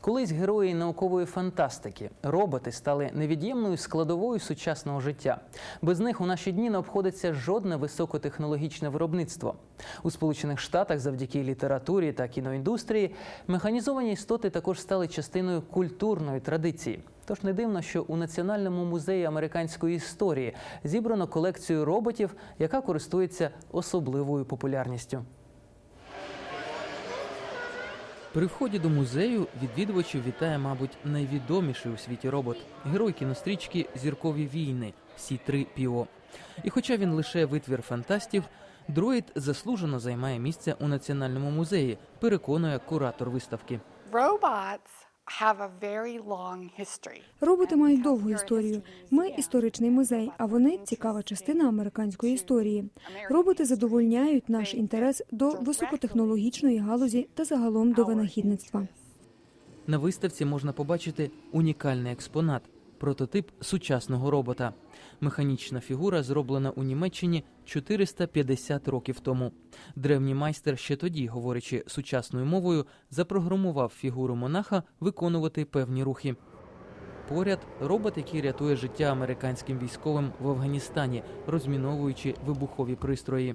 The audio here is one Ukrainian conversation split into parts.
Колись герої наукової фантастики, роботи стали невід'ємною складовою сучасного життя. Без них у наші дні не обходиться жодне високотехнологічне виробництво. У Сполучених Штатах завдяки літературі та кіноіндустрії механізовані істоти також стали частиною культурної традиції. Тож не дивно, що у Національному музеї американської історії зібрано колекцію роботів, яка користується особливою популярністю. При вході до музею відвідувачів вітає, мабуть, найвідоміший у світі робот герой кінострічки Зіркові війни Сі 3 Піо. І хоча він лише витвір фантастів, дроїд заслужено займає місце у національному музеї, переконує куратор виставки. Robots have a very. Роботи мають довгу історію. Ми історичний музей, а вони цікава частина американської історії. Роботи задовольняють наш інтерес до високотехнологічної галузі та загалом до винахідництва. На виставці можна побачити унікальний експонат прототип сучасного робота. Механічна фігура зроблена у Німеччині 450 років тому. Древній майстер ще тоді, говорячи сучасною мовою, запрограмував фігуру монаха виконувати певні рухи. Поряд робот, який рятує життя американським військовим в Афганістані, розміновуючи вибухові пристрої.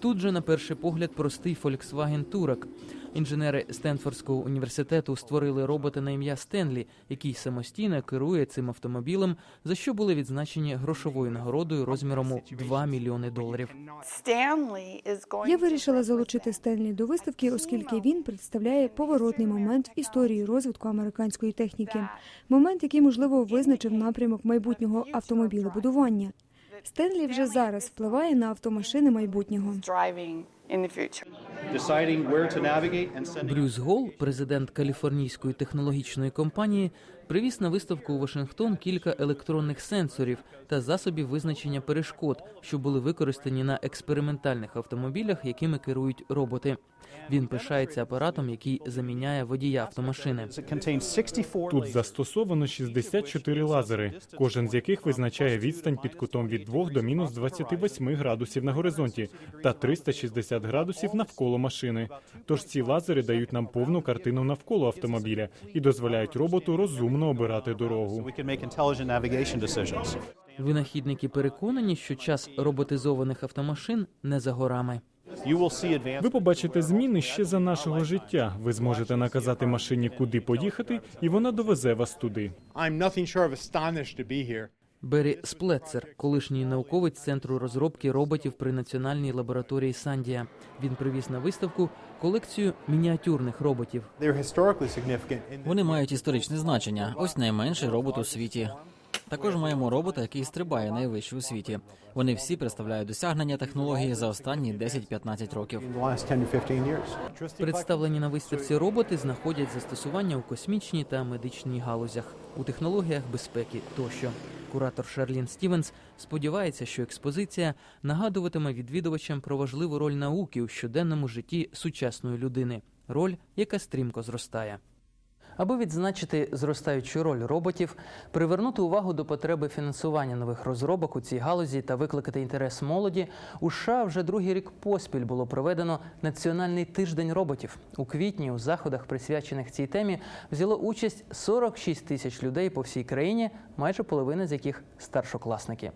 Тут же, на перший погляд, простий Volkswagen Touareg. Інженери Стенфордського університету створили робота на ім'я Стенлі, який самостійно керує цим автомобілем, за що були відзначені грошовою нагородою розміром у 2 мільйони доларів. Я вирішила залучити Стенлі до виставки, оскільки він представляє поворотний момент в історії розвитку американської техніки. Момент, який можливо визначив напрямок майбутнього автомобілебудування. Стенлі вже зараз впливає на автомашини майбутнього. Брюс Гол, президент каліфорнійської технологічної компанії, привіз на виставку у Вашингтон кілька електронних сенсорів та засобів визначення перешкод, що були використані на експериментальних автомобілях, якими керують роботи. Він пишається апаратом, який заміняє водія автомашини. It contains 64 Тут застосовано 64 лазери, кожен з яких визначає відстань під кутом від 2 до мінус 28 градусів на горизонті та 360 градусів навколо машини. Тож ці лазери дають нам повну картину навколо автомобіля і дозволяють роботу розумно обирати дорогу. Винахідники переконані, що час роботизованих автомашин не за горами. Ви побачите зміни ще за нашого життя. Ви зможете наказати машині, куди поїхати, і вона довезе вас туди. Беррі Сплетцер, колишній науковець центру розробки роботів при національній лабораторії Сандія. Він привіз на виставку колекцію мініатюрних роботів. Вони мають історичне значення. Ось найменший робот у світі. Також маємо робота, який стрибає найвище у світі. Вони всі представляють досягнення технології за останні 10-15 років. the last 10 to 15 years. Представлені на виставці роботи знаходять застосування у космічній та медичній галузях, у технологіях безпеки тощо. Куратор Шарлін Стівенс сподівається, що експозиція нагадуватиме відвідувачам про важливу роль науки у щоденному житті сучасної людини, роль, яка стрімко зростає. Аби відзначити зростаючу роль роботів, привернути увагу до потреби фінансування нових розробок у цій галузі та викликати інтерес молоді, у США вже другий рік поспіль було проведено Національний тиждень роботів. У квітні у заходах, присвячених цій темі, взяло участь 46 тисяч людей по всій країні, майже половина з яких старшокласники.